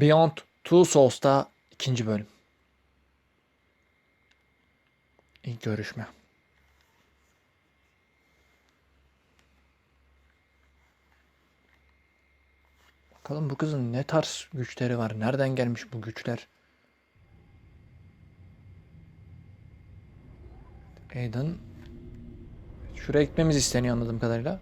Beyond Two Souls'ta ikinci bölüm. İlk görüşme. Bakalım bu kızın ne tarz güçleri var? Nereden gelmiş bu güçler? Aiden Şuraya gitmemiz isteniyor anladığım kadarıyla.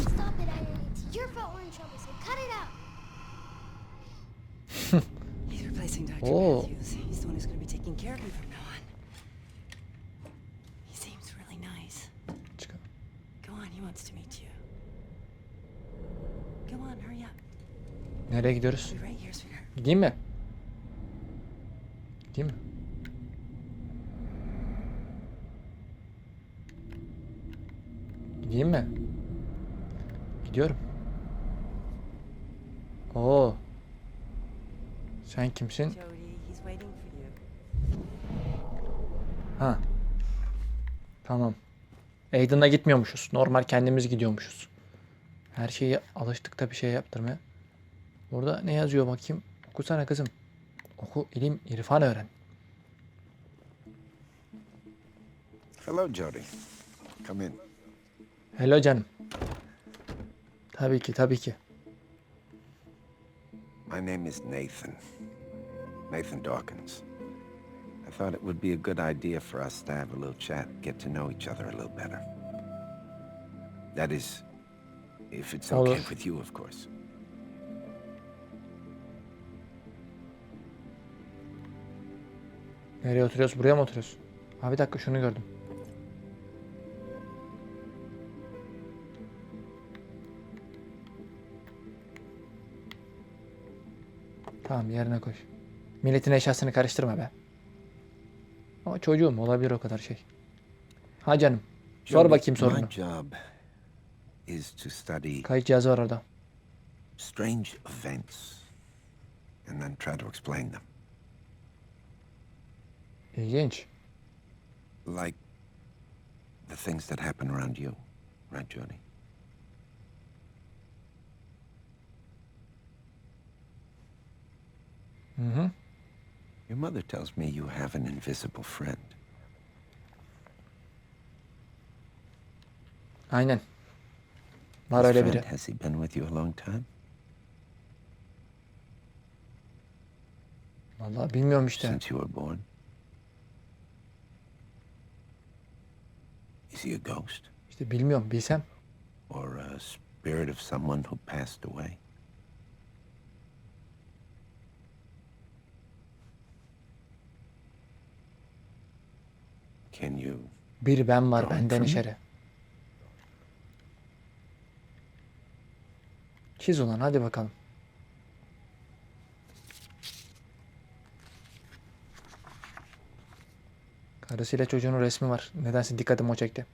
Stop it, Irene. It's your fault we're in trouble, so cut it out. He's replacing Dr. Oh. Matthews. He's the one who's going to be taking care of me from now on. He seems really nice. Çıkalım. Go on, he wants to meet you. Go on, hurry up. Nereye gidiyoruz? Gideyim mi? Gideyim mi? Gideyim mi? Gidiyorum. Oo. Sen kimsin? Jody, he's waiting for you. Ha. Tamam. Aiden'a gitmiyormuşuz. Normal kendimiz gidiyormuşuz. Her şeyi alıştık da bir şey yaptırmaya. Burada ne yazıyor bakayım? Okusana kızım. Oku, ilim, irfan öğren. Hello, Jody. Come in. Hello canım. Tabii ki, tabii ki. My name is Nathan. Nathan Dawkins. I thought it would be a good idea for us to have a little chat, get to know each other a little better. That is, if it's okay Olur. with you, of course. Nereye oturuyoruz? Buraya mı oturuyoruz? Abi bir dakika şunu gördüm. Tamam yerine koy. Milletin eşyasını karıştırma be. Ama çocuğum olabilir o kadar şey. Ha canım. Sor bakayım sorunu. My job is to study Kayıt cihazı var orada. strange events and then try to explain them. İlginç. Like the things that happen around you, right, Jody? Hı hı. Your mother tells me you have an invisible friend. Aynen. Var öyle biri. Has he been with you a long time? Vallahi bilmiyorum işte. Since you were born? Is he a ghost? İşte bilmiyorum. Bilsem. Or a spirit of someone who passed away? Can you Bir ben var benden içeri. Çiz ulan hadi bakalım. Karısıyla çocuğunun resmi var. Nedense dikkatimi o çekti.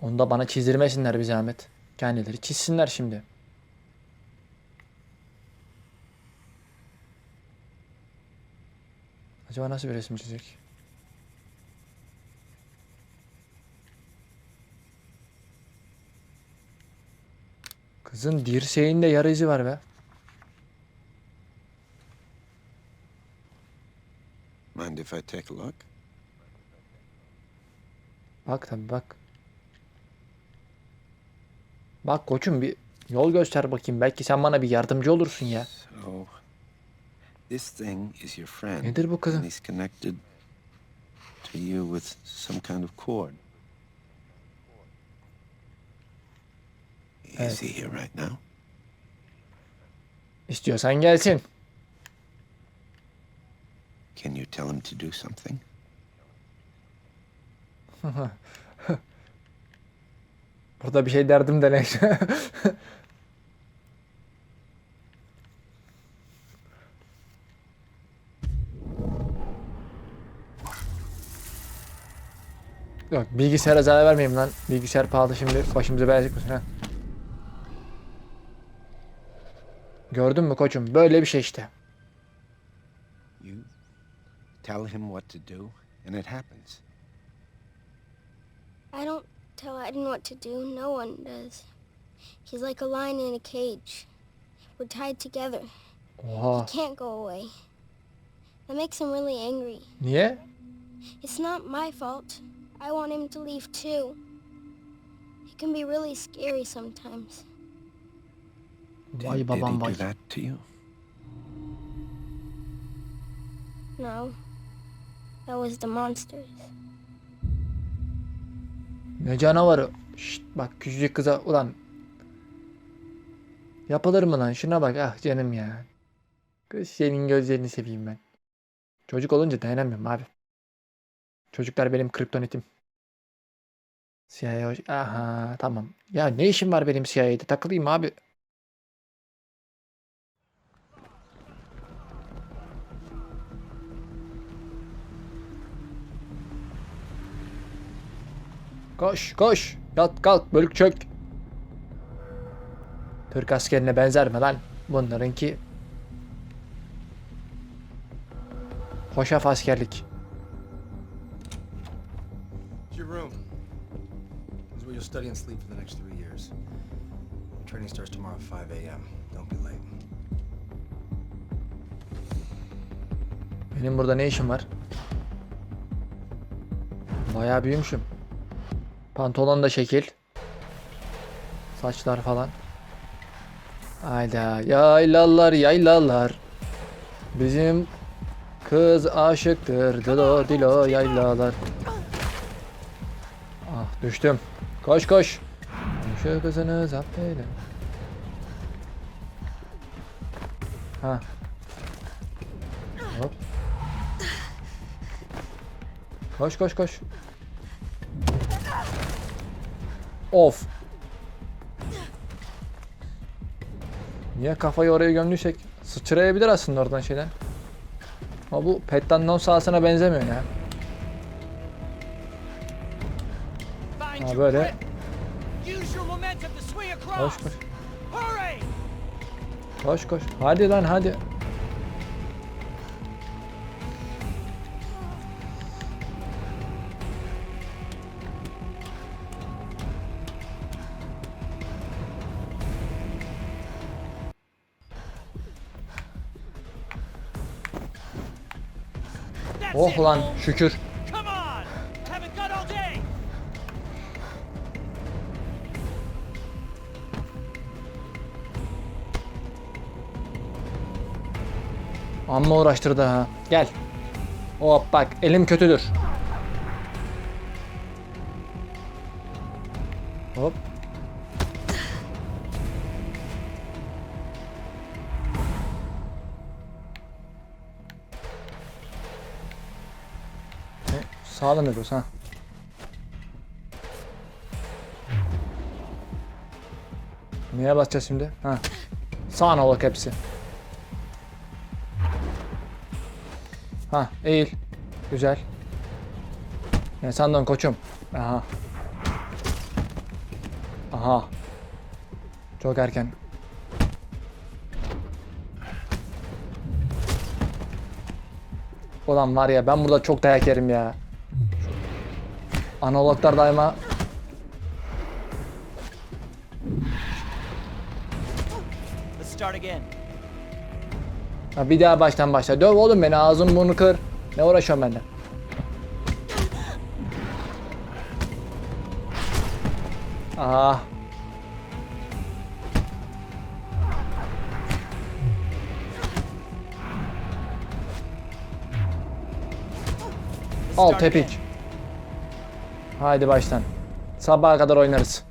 Onu da bana çizdirmesinler bir zahmet. Kendileri çizsinler şimdi. Acaba nasıl bir resim çizecek? Kızın dirseğinde yara izi var be. mind if I take a look? Bak tabi bak. Bak koçum bir yol göster bakayım. Belki sen bana bir yardımcı olursun ya. So, this thing is your friend. Nedir bu? And he's connected to you with some kind of cord. Evet. Is he here right now? İstiyorsan gelsin. Can you tell him to do something? Burada bir şey derdim de neyse. Yok bilgisayara zarar vermeyeyim lan. Bilgisayar pahalı şimdi başımıza bela çıkmasın ha. Gördün mü koçum? Böyle bir şey işte. You tell him what to do, and it happens. I don't tell Aiden what to do. No one does. He's like a lion in a cage. We're tied together. he Can't go away. That makes him really angry. Yeah? It's not my fault. I want him to leave too. It can be really scary sometimes. Vay did, babam did he vay. do that to you? No. That was the monsters. Ne canavarı. Şşt, bak küçücük kıza ulan. Yapılır mı lan? Şuna bak ah canım ya. Kız senin gözlerini seveyim ben. Çocuk olunca dayanamıyorum abi. Çocuklar benim kriptonitim. CIA hoş... Aha tamam. Ya ne işim var benim CIA'de? Takılayım abi. Koş koş. Yat kalk bölük çök. Türk askerine benzer mi lan? Bunlarınki hoşaf askerlik. It's your room. This is where you'll study and sleep for the next three years. Training starts tomorrow at 5 a.m. Don't be late. Benim burada ne işim var? Bayağı büyümüşüm. Pantolon da şekil. Saçlar falan. Hayda yaylalar yaylalar. Bizim kız aşıktır dilo dilo yaylalar. Ah düştüm. Koş koş. Şu kızını zapt eyle. Ha. Hop. Koş koş koş. Of. Niye kafayı oraya gömdüysek sıçrayabilir aslında oradan şeyden. Ama bu Pettan'dan sahasına benzemiyor ya. Ha böyle. Koş koş. Koş koş. Hadi lan hadi. Oh lan şükür. Amma uğraştırdı ha. Gel. Hop bak elim kötüdür. Sağdan ediyoruz ha. Neye basacağız şimdi? Ha. Sağ analog hepsi. Ha eğil. Güzel. Ne sandın koçum? Aha. Aha. Çok erken. Ulan var ya ben burada çok dayak yerim ya. Analoglar daima Let's start again. Ha, bir daha baştan başla. Döv oğlum beni ağzım burnu kır. Ne uğraşıyorum benden? Ah. Al tepik. Haydi baştan. Sabaha kadar oynarız.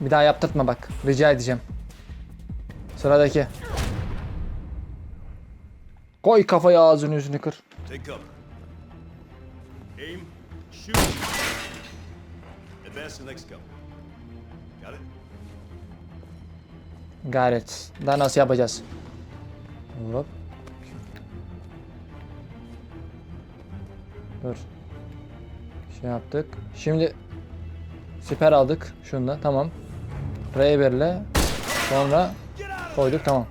Bir daha yaptırtma bak. Rica edeceğim. Sıradaki. Koy kafayı ağzını yüzünü kır. Advance to the next couple. Got it? Gayret. Daha nasıl yapacağız? Hop. Dur. Şey yaptık. Şimdi siper aldık. Şunda tamam. R1'le sonra koyduk tamam.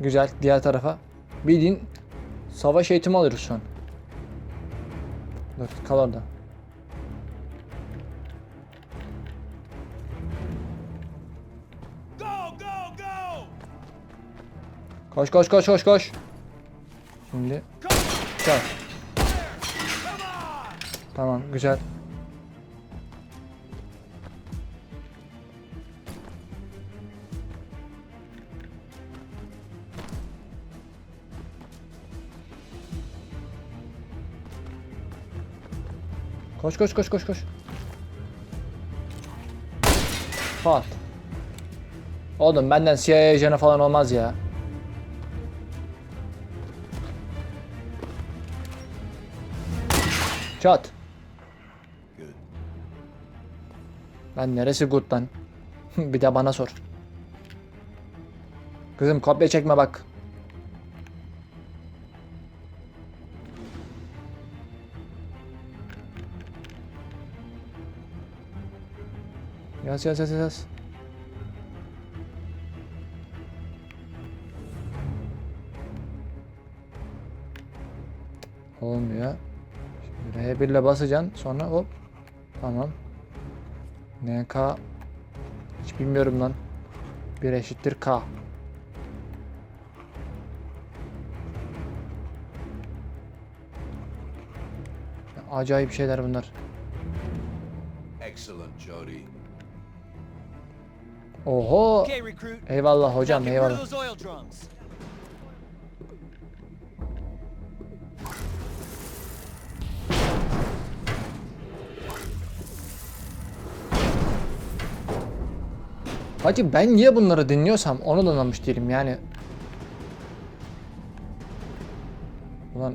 Güzel. Diğer tarafa. Bildiğin savaş eğitimi alıyoruz şu an. Dur kal orada. Koş koş koş koş koş. Şimdi Güzel. Tamam güzel. Koş koş koş koş koş. Pat. Oğlum benden CIA ajanı falan olmaz ya. Çat. Lan neresi good lan? bir de bana sor. Kızım kopya çekme bak. Yaz yaz yaz yaz. Olmuyor. Şimdi R1 ile basacaksın sonra hop. Tamam. NK hiç bilmiyorum lan. 1 eşittir K. Acayip şeyler bunlar. Excellent, Jody. Oho. Eyvallah hocam eyvallah. Hacı ben niye bunları dinliyorsam onu da anlamış değilim yani. Ulan.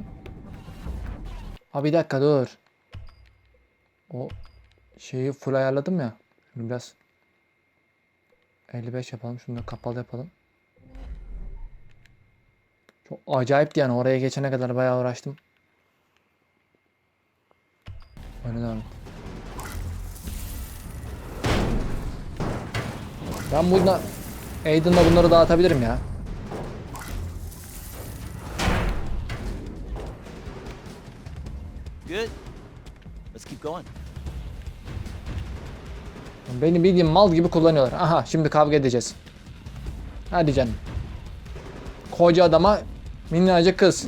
Ha bir dakika dur. O şeyi full ayarladım ya. Şunu biraz 55 yapalım. Şunu da kapalı yapalım. Çok acayipti yani oraya geçene kadar bayağı uğraştım. Öyle devam et. Ben bununla Aiden'la bunları dağıtabilirim ya. Good. Let's keep going. Beni bildiğin mal gibi kullanıyorlar. Aha şimdi kavga edeceğiz. Hadi canım. Koca adama minnacık kız.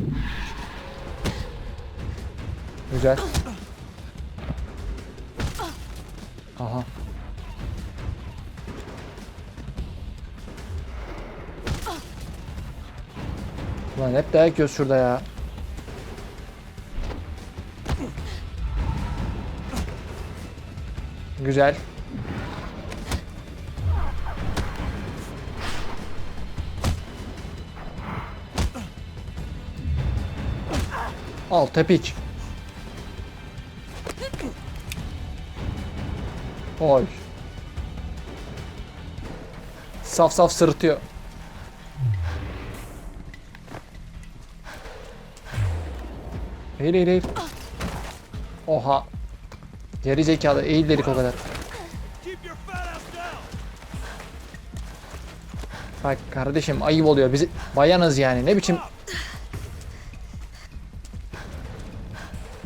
Güzel. Aha. Ulan hep dayak yiyoruz şurada ya. Güzel. Al tepik. Oy. Saf saf sırıtıyor. Eğil eğil eğil. Oha. Geri zekalı eğil dedik o kadar. Bak kardeşim ayıp oluyor. Biz bayanız yani. Ne biçim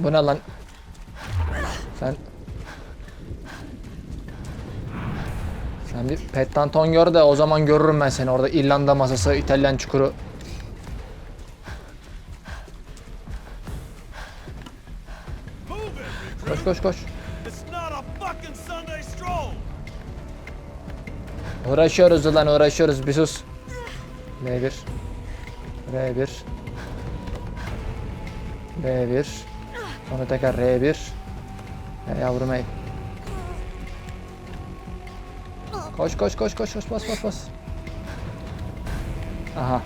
Bu ne lan? Sen Sen bir pettanton gör de o zaman görürüm ben seni orada İrlanda masası, İtalyan çukuru. Koş koş koş. Uğraşıyoruz lan uğraşıyoruz bir sus. B1 R1 B1 Sonra tekrar R1 Ya yavrum ey. Koş koş koş koş koş bas bas bas. Aha.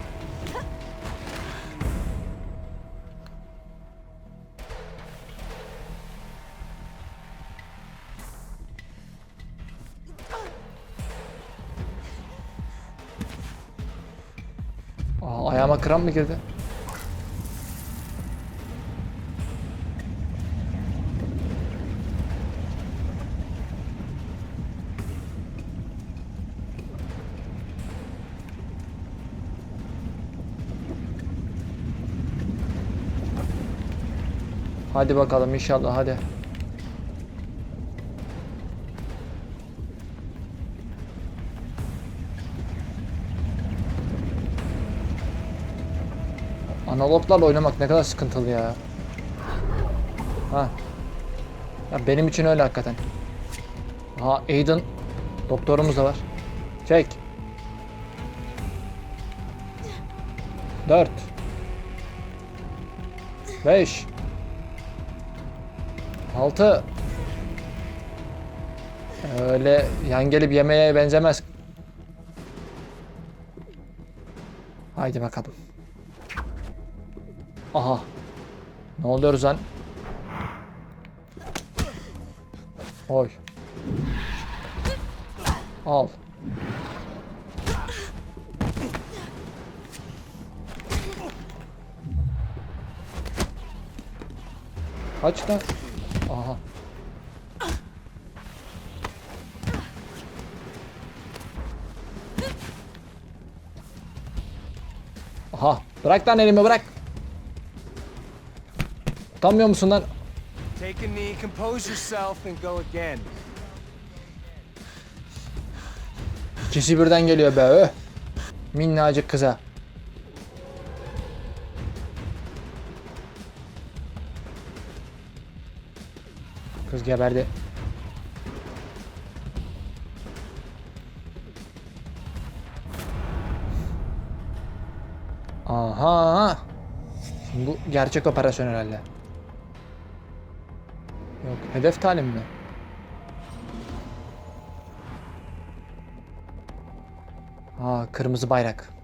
Aa, ayağıma kram mı girdi? Hadi bakalım inşallah hadi. Analoglarla oynamak ne kadar sıkıntılı ya. Ha. Ya benim için öyle hakikaten. Ha Aiden doktorumuz da var. Çek. 4 5 6 Öyle yan gelip yemeğe benzemez. Haydi bakalım. Aha. Ne oluyoruz lan? Oy. Al. Kaç lan? Aha. Bırak lan elimi bırak. Utanmıyor musun lan? Take a knee, compose yourself, and go again. İkisi birden geliyor be. Öh. Minnacık kıza. Kız geberdi. Gerçek operasyon herhalde. Yok, hedef talim mi? Aa, kırmızı bayrak.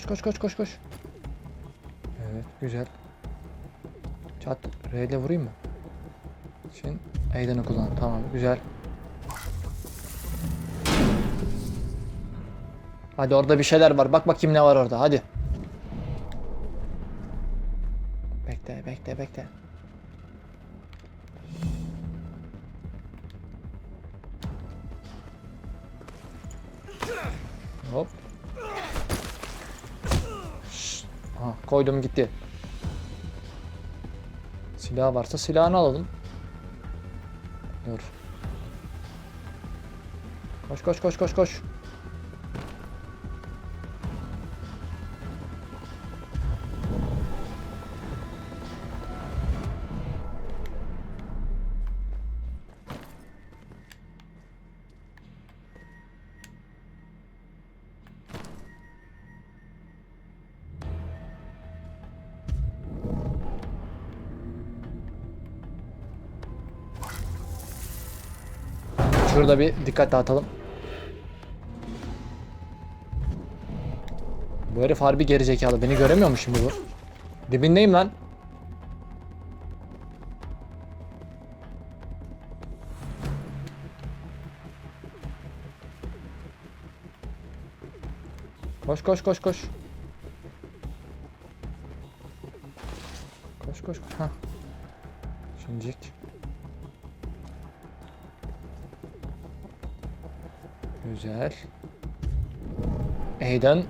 Koş koş koş koş koş. Evet güzel. Çat R ile vurayım mı? Şimdi Aiden'ı kullan. Tamam güzel. Hadi orada bir şeyler var. Bak bakayım ne var orada. Hadi. Koydum gitti. Silah varsa silahını alalım. Dur. Koş koş koş koş koş. Şurada bir dikkat dağıtalım. Bu herif harbi gerizekalı. Beni göremiyor mu şimdi bu? Dibindeyim lan. Koş koş koş koş. Koş koş koş. Ha. Güzel. Aiden.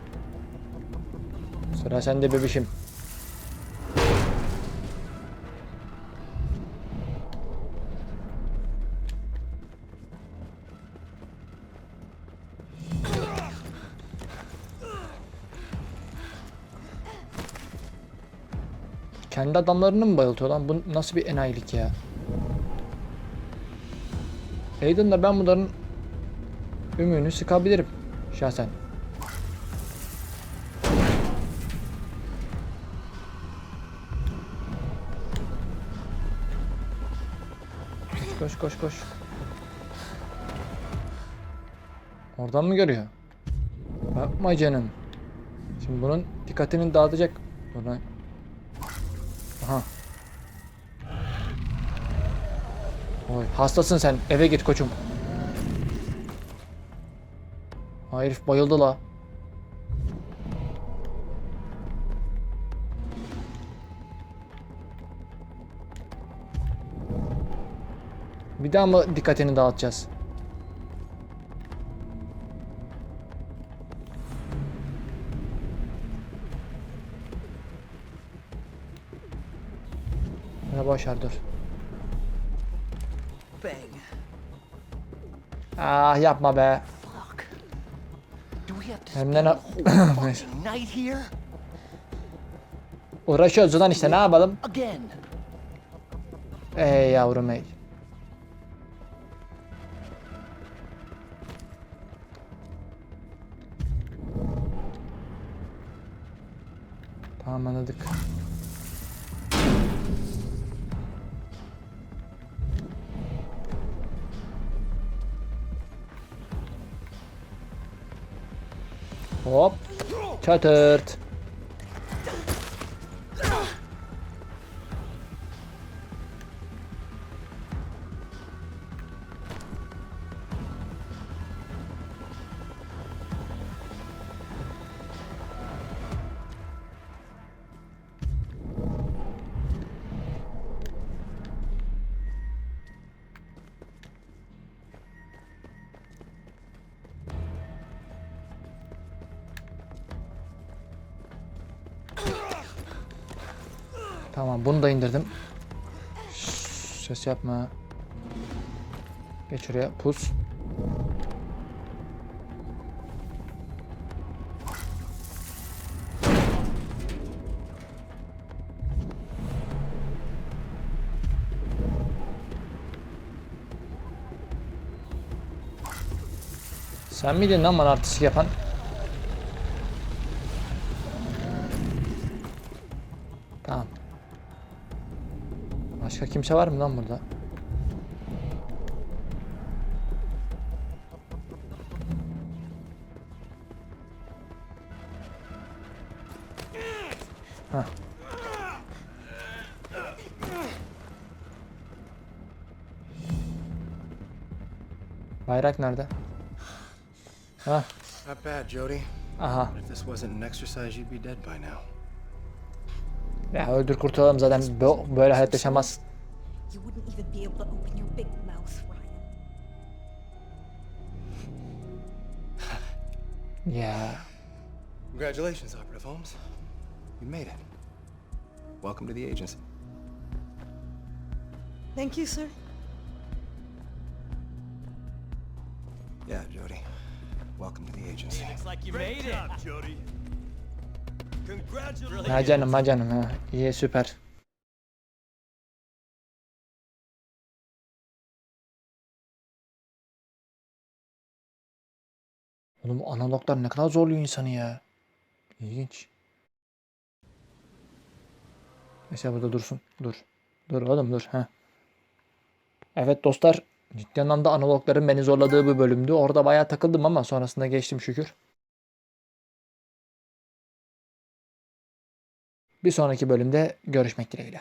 Sıra sende bebişim. Kendi adamlarını mı bayıltıyor lan? Bu nasıl bir enayilik ya? Aiden'la ben bunların ümüğünü sıkabilirim şahsen. Koş koş koş. Oradan mı görüyor? Yapma canım. Şimdi bunun dikkatini dağıtacak. Buna. Aha. Oy, hastasın sen. Eve git koçum. Ha, herif bayıldı la. Bir daha mı dikkatini dağıtacağız? Ya başar dur. Bang. Ah yapma be. Hem de? Uğraşıyoruz lan işte ne yapalım? Ey yavrum ey. Tamam anladık. Hop. Çatırt. Tamam bunu da indirdim. Ses yapma. Geç oraya pus. Sen miydin lan bana artistik yapan? Başka kimse var mı lan burada? Hah. Bayrak nerede? Ha, Not bad, Jody. aha. If this wasn't an exercise, you'd be dead by now. Ya öldür kurtulalım zaten bö- böyle hayat yaşamaz. Ya. Congratulations, Operative Holmes. You made it. Welcome to the agency. Thank you, sir. Yeah, Jody. Welcome to the agency. Looks like you made it. Jody. Ha canım ha canım ha. İyi süper. Oğlum analoglar ne kadar zorluyor insanı ya. İlginç. Neyse burada dursun. Dur. Dur oğlum dur. ha. Evet dostlar. Ciddi anlamda analogların beni zorladığı bir bölümdü. Orada bayağı takıldım ama sonrasında geçtim şükür. Bir sonraki bölümde görüşmek dileğiyle.